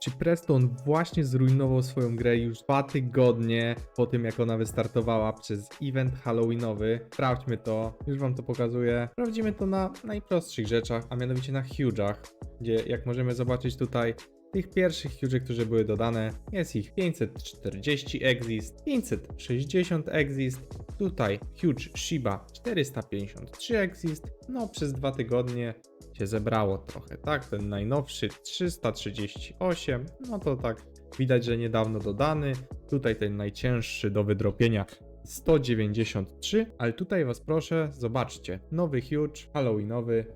Czy Preston właśnie zrujnował swoją grę już dwa tygodnie po tym, jak ona wystartowała przez event Halloweenowy? Sprawdźmy to, już wam to pokazuję. Sprawdzimy to na najprostszych rzeczach, a mianowicie na huge'ach, gdzie jak możemy zobaczyć tutaj tych pierwszych huge'ów, które były dodane, jest ich 540 exist, 560 exist, tutaj huge Shiba 453 exist, no przez dwa tygodnie się zebrało trochę, tak? Ten najnowszy 338, no to tak widać, że niedawno dodany. Tutaj ten najcięższy do wydropienia 193, ale tutaj was proszę, zobaczcie, nowy huge, halloweenowy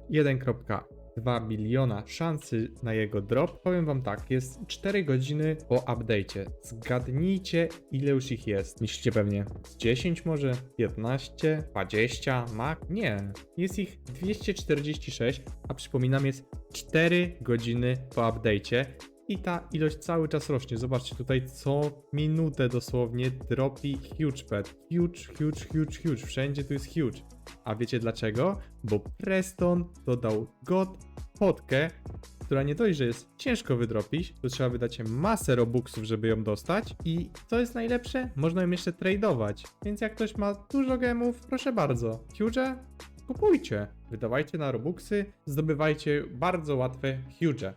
1.2 biliona szansy na jego drop. Powiem wam tak, jest 4 godziny po update'cie. Zgadnijcie ile już ich jest. Myślicie pewnie z 10 może, 15, 20, mak? Nie, jest ich 246, a przypominam jest 4 godziny po update'cie. I ta ilość cały czas rośnie. Zobaczcie, tutaj co minutę dosłownie dropi huge pet. Huge, huge, huge, huge. Wszędzie tu jest huge. A wiecie dlaczego? Bo Preston dodał God fotkę, która nie dość, że jest ciężko wydropić, to trzeba wydać masę robuxów, żeby ją dostać. I co jest najlepsze? Można ją jeszcze tradeować. Więc jak ktoś ma dużo gemów, proszę bardzo. Huge? Kupujcie. Wydawajcie na robuxy, zdobywajcie bardzo łatwe huge.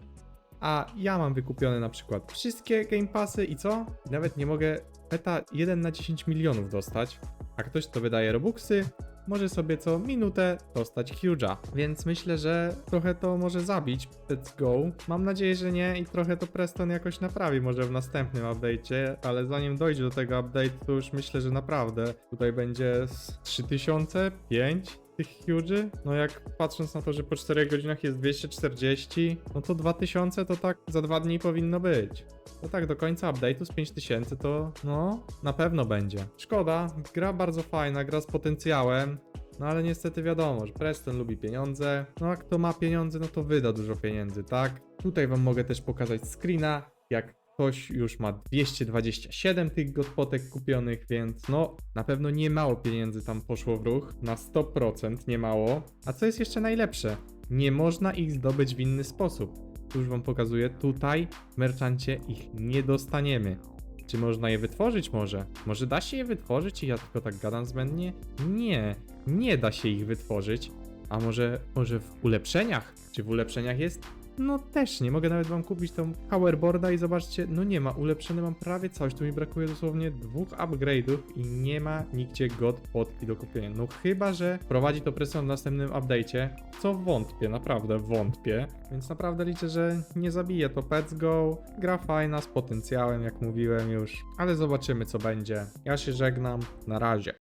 A ja mam wykupione na przykład wszystkie Game Passy i co? Nawet nie mogę peta 1 na 10 milionów dostać. A ktoś, kto wydaje Robuxy, może sobie co minutę dostać Huge'a. Więc myślę, że trochę to może zabić Let's Go. Mam nadzieję, że nie i trochę to Preston jakoś naprawi może w następnym update'cie, ale zanim dojdzie do tego update, to już myślę, że naprawdę tutaj będzie z 3000, 5 tych huge'y, no jak patrząc na to, że po 4 godzinach jest 240, no to 2000 to tak za dwa dni powinno być. No tak, do końca update'u z 5000 to no, na pewno będzie. Szkoda, gra bardzo fajna, gra z potencjałem, no ale niestety wiadomo, że Preston lubi pieniądze, no a kto ma pieniądze, no to wyda dużo pieniędzy, tak? Tutaj wam mogę też pokazać screena, jak ktoś już ma 227 tych godpotek kupionych, więc no na pewno nie mało pieniędzy tam poszło w ruch, na 100% nie mało. A co jest jeszcze najlepsze? Nie można ich zdobyć w inny sposób. Już wam pokazuję, tutaj w merchancie ich nie dostaniemy. Czy można je wytworzyć może? Może da się je wytworzyć i ja tylko tak gadam zbędnie? Nie, nie da się ich wytworzyć. A może, może w ulepszeniach? Czy w ulepszeniach jest? No też nie, mogę nawet wam kupić tą powerboarda i zobaczcie, no nie ma, ulepszony mam prawie coś, tu mi brakuje dosłownie dwóch upgrade'ów i nie ma nigdzie god podki do kupienia. No chyba, że prowadzi to presją w następnym update'cie, co wątpię, naprawdę wątpię, więc naprawdę liczę, że nie zabije to Pets Go, gra fajna, z potencjałem, jak mówiłem już, ale zobaczymy co będzie. Ja się żegnam, na razie.